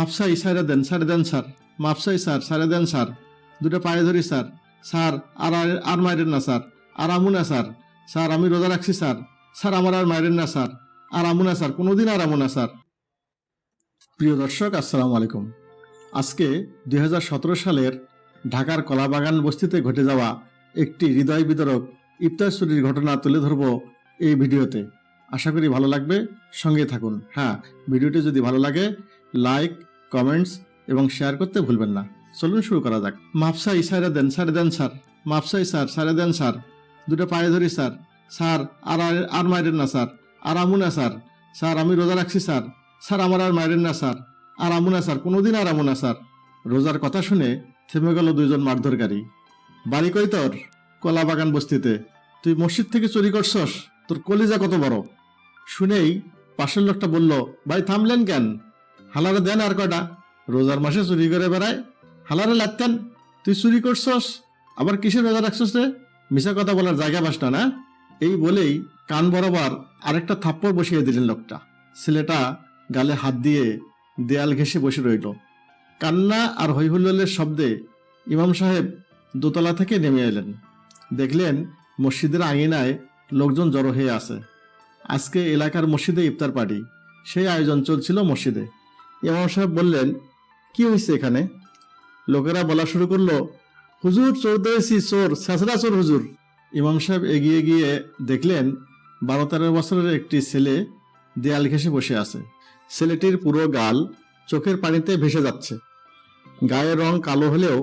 মাপসাই সাইরে দেন সাইরে দেন, sir. মাপসাই sir সাইরে দেন, স্যার। দুটো পায়ে ধরি, স্যার। স্যার, আর আর- আর মাইরেন না, স্যার। আর আমু না, স্যার। স্যার, আমি রোজা রাখছি, স্যার। স্যার, আমার আর মাইরেন না, স্যার। আর আমু না, স্যার। কোনোদিন আর আমু না, স্যার। প্রিয় দর্শক, আসসালামু আলাইকুম। আজকে দু হাজার সতেরো সালের ঢাকার কলাবাগান বস্তিতে ঘটে যাওয়া একটি হৃদয় বিতরক ইফতার চুরির ঘটনা তুলে ধরব এই ভিডিওতে। আশা করি ভালো লাগবে। সঙ্গে থাকুন। হ্যাঁ ভিডিওটি যদি ভালো লাগে, লাইক কমেন্টস এবং শেয়ার করতে ভুলবেন না। চলুন শুরু করা যাক। মাপসা ইসারে দেন সারে দেন, স্যার। মাপসাই স্যার সারে দেন, স্যার। দুটো পায়ে ধরি, স্যার। স্যার আর আর- মাইরেন না, স্যার। আর আমু না, স্যার। স্যার, আমি রোজা রাখছি, স্যার। স্যার, আমার আর মাইরেন না, স্যার। আর আমু না, স্যার। কোনোদিন আর আমু না, স্যার। রোজার কথা শুনে থেমে গেল দুইজন মারধরকারী। বাড়ি কই তোর? কলা বাগান বস্তিতে। তুই মসজিদ থেকে চুরি করছস? তোর কলিজা কত বড়? শুনেই পাশের লোকটা বলল, ভাই, থামলেন কেন? হালারে দেন আর কয়টা? রোজার মাসে চুরি করে বেড়ায়। হালারে লাগতেন তুই চুরি করছস, আবার কিসের রোজা রাখছস রে? মিশা কথা বলার জায়গা পাস না? এই বলেই কান বরাবর আরেকটা থাপ্পড় বসিয়ে দিলেন লোকটা। ছেলেটা গালে হাত দিয়ে দেয়াল ঘেঁষে বসে রইল। কান্না আর হৈহুল্লোলের শব্দে ইমাম সাহেব দোতলা থেকে নেমে এলেন। দেখলেন মসজিদের আঙিনায় লোকজন জড়ো হয়ে আছে। আজকে এলাকার মসজিদে ইফতার পার্টি। সেই আয়োজন চলছিল মসজিদে। ইমাম সাহেব বললেন, কি হয়েছে এখানে? লোকেরা বলা শুরু করল, হুজুর, চোর দিয়েছি চোর ছেঁচড়া চোর হুজুর। ইমাম সাহেব এগিয়ে গিয়ে দেখলেন, বারো তেরো বছরের একটি ছেলে দেয়াল ঘেঁষে বসে আছে। ছেলেটির পুরো গাল চোখের পানিতে ভেসে যাচ্ছে। গায়ের রং কালো হলেও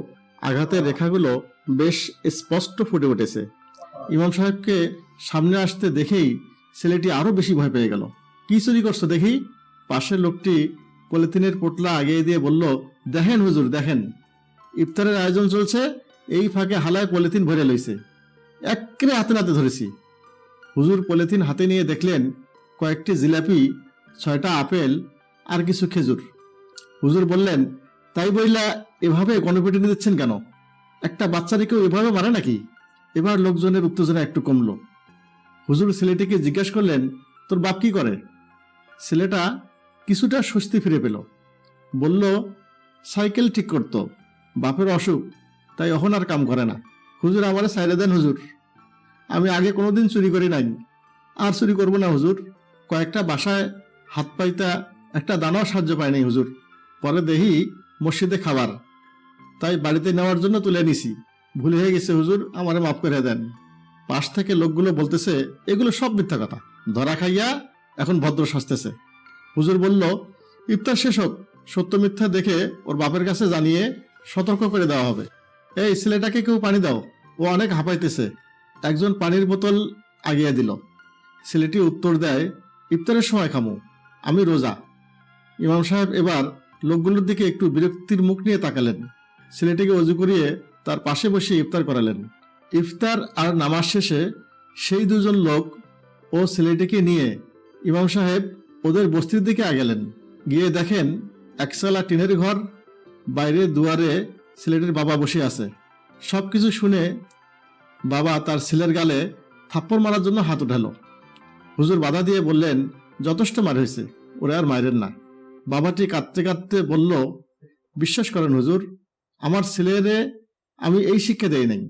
আঘাতের রেখাগুলো বেশ স্পষ্ট ফুটে উঠেছে। ইমাম সাহেবকে সামনে আসতে দেখেই ছেলেটি আরও বেশি ভয় পেয়ে গেল। কি চুরি করছ দেখি? পাশের লোকটি পলিথিনের পোটলা আগিয়ে দিয়ে বলল, দেখেন হুজুর, দেখেন। ইফতারের আয়োজন চলছে, এই ফাঁকে হালায় পলিথিন ভরে লইছে। একরে হাতে নাতে ধরেছি। হুজুর পলিথিন হাতে নিয়ে দেখলেন, কয়েকটি জিলাপি, ছয়টা আপেল আর কিছু খেজুর। হুজুর বললেন, তাই বইলা এভাবে গণপিটুনি দিচ্ছেন কেন? একটা বাচ্চারে কেউ এভাবে মারে নাকি? এবার লোকজনের উত্তেজনা একটু কমলো। হুজুর ছেলেটিকে জিজ্ঞেস করলেন, তোর বাপ কি করে? ছেলেটা কিছুটা স্বস্তি ফিরে পেল। বলল, সাইকেল ঠিক করত। বাপের অসুখ, তাই এখন আর কাম করে না। হুজুর আমারে সাইরে দেন হুজুর। আমি আগে কোনোদিন চুরি করি নাই। আর চুরি করব না হুজুর। কয়েকটা বাসায় হাত পাইতা একটা দানাও সাহায্য পায় নাই হুজুর। পরে দেখি মসজিদে খাবার। তাই বাড়িতে নেওয়ার জন্য তুলে নিছি। ভুল হয়ে গেছে হুজুর, আমারে মাফ করে দেন। পাশ থেকে লোকগুলো বলতেছে, এগুলো সব মিথ্যা কথা। ধরা খাইয়া এখন ভদ্র সাজতেছে। হুজুর বলল, ইফতার শেষ হোক, সত্য মিথ্যা দেখে ওর বাপের কাছে জানিয়ে সতর্ক করে দেওয়া হবে। এই ছেলেটাকে কেউ পানি দাও, ও অনেক হাঁপাইতেছে। একজন পানির বোতল আগিয়ে দিল। ছেলেটি উত্তর দেয়, ইফতারের সময় খামু, আমি রোজা। ইমাম সাহেব এবার লোকগুলোর দিকে একটু বিরক্তির মুখ নিয়ে তাকালেন। ছেলেটিকে অজু করিয়ে তার পাশে বসে ইফতার করালেন। ইফতার আর নামাজ শেষে সেই দুজন লোক ও ছেলেটিকে নিয়ে ইমাম সাহেব ওদের বস্তির দিকে আগেলেন। গিয়ে দেখেন একসালা টিনের ঘর বাইরে দুয়ারে ছেলেটির বাবা বসে আছে। সব কিছু শুনে বাবা তার ছেলের গালে থাপ্পড় মারার জন্য হাত উঠালো। হুজুর বাধা দিয়ে বললেন, যথেষ্ট মার হয়েছে, ওরে আর মায়ের না। বাবাটি কাঁদতে কাঁদতে বলল, বিশ্বাস করেন হুজুর, আমার ছেলেরে আমি এই শিক্ষা দেই নাই।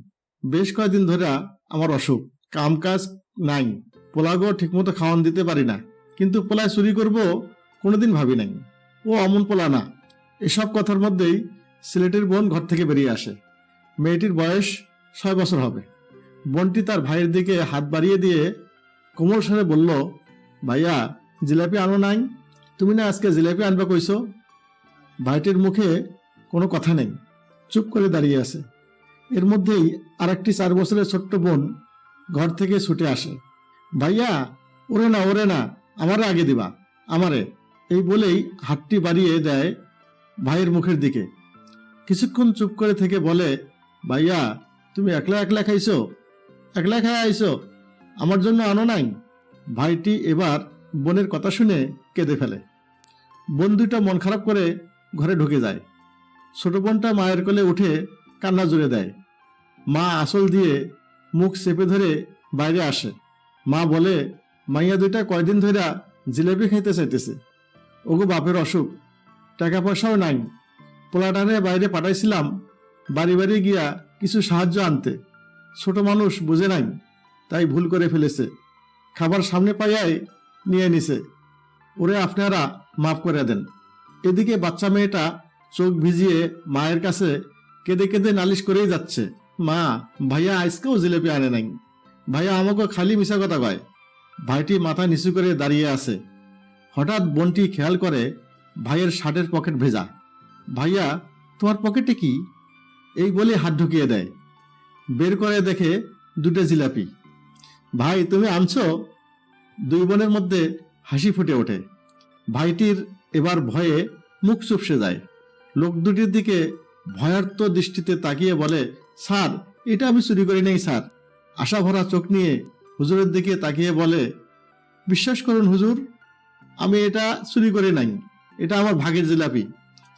বেশ কয়েকদিন ধরে আমার অসুখ কাম কাজ নাই, পোলাগো ঠিকমতো খাওয়ান দিতে পারি না। কিন্তু পোলায় চুরি করব কোনোদিন ভাবি নাই। ও অমন পোলা না। এসব কথার মধ্যেই ছেলেটির বোন ঘর থেকে বেরিয়ে আসে। মেয়েটির বয়স ছয় বছর হবে। বোনটি তার ভাইয়ের দিকে হাত বাড়িয়ে দিয়ে কোমল স্বরে বলল, ভাইয়া, জিলাপি আনো নাই? তুমি না আজকে জিলাপি আনবে কইছো? ভাইটির মুখে কোনো কথা নেই। চুপ করে দাঁড়িয়ে আছে। এর মধ্যেই আরেকটি চার বছরের ছোট্ট বোন ঘর থেকে ছুটে আসে। ভাইয়া, ওরে না ওরে না আমারে আগে দিবা। আমারে। এই বলেই হাতটি বাড়িয়ে দেয় ভাইয়ের মুখের দিকে। কিছুক্ষণ চুপ করে থেকে বলে, ভাইয়া, তুমি একলা একলা খাইছো? একলা খাই আইছো? আমার জন্য আনো নাই? ভাইটি এবার বোনের কথা শুনে কেঁদে ফেলে। বোন মন খারাপ করে ঘরে ঢুকে যায়। ছোট বোনটা মায়ের কোলে উঠে কান্না জুড়ে দেয়। মা আসল দিয়ে মুখ চেপে ধরে বাইরে আসে। মা বলে মাইয়া দুইটা কয়দিন ধইরা জিলেপি খাইতে চাইতেছে। ওগো বাপের অসুখ টাকা পয়সাও নাই। পোলাটানে বাইরে পাঠাইছিলাম, বাড়ি বাড়ি গিয়া কিছু সাহায্য আনতে। ছোট মানুষ বুঝে নাই, তাই ভুল করে ফেলেছে। খাবার সামনে পাইয়াই নিয়ে নিছে। ওরে আপনারা মাফ করে দেন। এদিকে বাচ্চা মেয়েটা চোখ ভিজিয়ে মায়ের কাছে কেঁদে কেঁদে নালিশ করেই যাচ্ছে। মা, ভাইয়া আজকেও জিলেপি আনে নাই। ভাইয়া আমাকে খালি মিশা কথা কয়। ভাইটি মাথা নিচু করে দাঁড়িয়ে আছে। হঠাৎ বোনটি খেয়াল করে ভাইয়ের শার্টের পকেট ভেজা। ভাইয়া, তোমার পকেটে কি? এই বলে হাত ঢুকিয়ে দেয়। বের করে দেখে দুটো জিলাপি। ভাই, তুমি আনছো? দুই বোনের মধ্যে হাসি ফুটে ওঠে। ভাইটির এবার ভয়ে মুখ চুপসে যায়। লোক দুটির দিকে ভয়ার্থ দৃষ্টিতে তাকিয়ে বলে, স্যার, এটা আমি চুরি করি নাই, স্যার। আশা ভরা চোখ নিয়ে হুজুরের দিকে তাকিয়ে বলে, বিশ্বাস করুন হুজুর, আমি এটা চুরি করে নাই। এটা আমার ভাগের জিলাপি।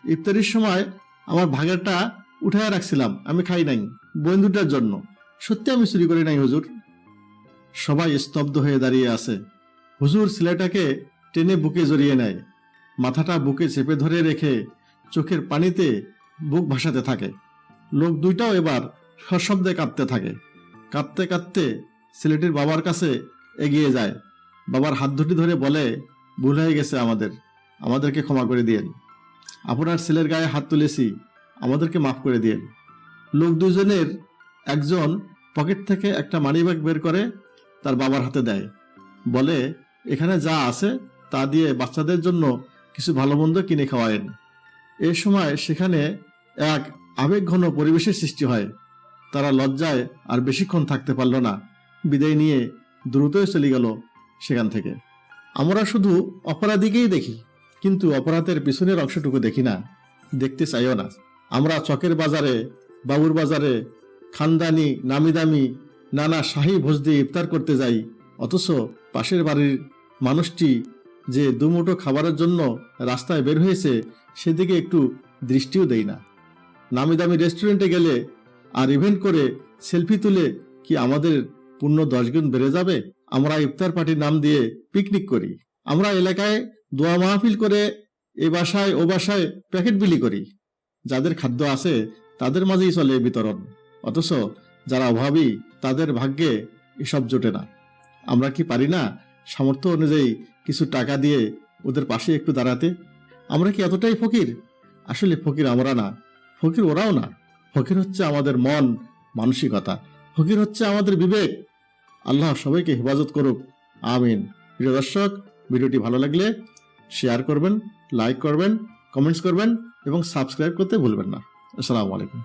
ইফতারির সময় আমার ভাগেরটা উঠায় রাখছিলাম, আমি খাই নাই বন্ধুটার জন্য। সত্যি আমি চুরি করি নাই হুজুর? সবাই স্তব্ধ হয়ে দাঁড়িয়ে আছে। হুজুর ছেলেটাকে টেনে বুকে জড়িয়ে নেয়। মাথাটা বুকে চেপে ধরে রেখে চোখের পানিতে বুক ভাসাতে থাকে। লোক দুইটাও এবার সশব্দে কাঁদতে থাকে। কাঁদতে কাঁদতে ছেলেটির বাবার কাছে এগিয়ে যায়। বাবার হাত দুটি ধরে বলে, ভুল হয়ে গেছে আমাদের। আমাদেরকে ক্ষমা করে দিয়েন। আপনার ছেলের গায়ে হাত তুলেছি। আমাদেরকে মাফ করে দিয়েন। লোক দুজনের একজন পকেট থেকে একটা মানিব্যাগ বের করে তার বাবার হাতে দেয়। বলে, এখানে যা আছে তা দিয়ে বাচ্চাদের জন্য কিছু ভালো মন্দ কিনে খাওয়ায়েন। এ সময় সেখানে এক আবেগঘন পরিবেশের সৃষ্টি হয়। তারা লজ্জায় আর বেশিক্ষণ থাকতে পারল না। বিদায় নিয়ে দ্রুতই চলে গেল সেখান থেকে। আমরা শুধু অপরাধীকেই দেখি, কিন্তু অপরাধের পিছনের অংশটুকু দেখি না, দেখতে চাইও না। আমরা চকের বাজারে, বাবুর বাজারে, খানদানি নামি দামি নানা শাহী ভোজ দিয়ে ইফতার করতে যাই, অথচ পাশের বাড়ির মানুষটি যে দুমুঠো খাবারের জন্য রাস্তায় বের হয়েছে, সেদিকে একটু দৃষ্টিও দেই না। নামি দামি রেস্টুরেন্টে গেলে আর ইভেন্ট করে সেলফি তুলে কি আমাদের পূর্ণ দশগুণ বেড়ে যাবে, আমরা ইফতার পার্টির নাম দিয়ে পিকনিক করি। আমরা এলাকায় দোয়া মাহফিল করে এ বাসায়, ও বাসায় প্যাকেট বিলি করি। যাদের খাদ্য আছে, তাদের মাঝেই চলে বিতরণ। অথচ যারা অভাবী, তাদের ভাগ্যে এসব জোটে না। আমরা কি পারি না? সামর্থ্য অনুযায়ী কিছু টাকা দিয়ে ওদের পাশে একটু দাঁড়াতে? আমরা কি এতটাই ফকির? আসলে ফকির আমরা না। ফকির ওরাও না। ফকির হচ্ছে আমাদের মন, মানসিকতা। ফকির হচ্ছে আমাদের বিবেক। আল্লাহ সবাইকে হেফাজত করুক। আমিন। প্রিয় দর্শক, ভিডিওটি ভালো লাগলে শেয়ার করবেন লাইক করবেন কমেন্টস করবেন এবং সাবস্ক্রাইব করতে ভুলবেন না। আসসালামু আলাইকুম।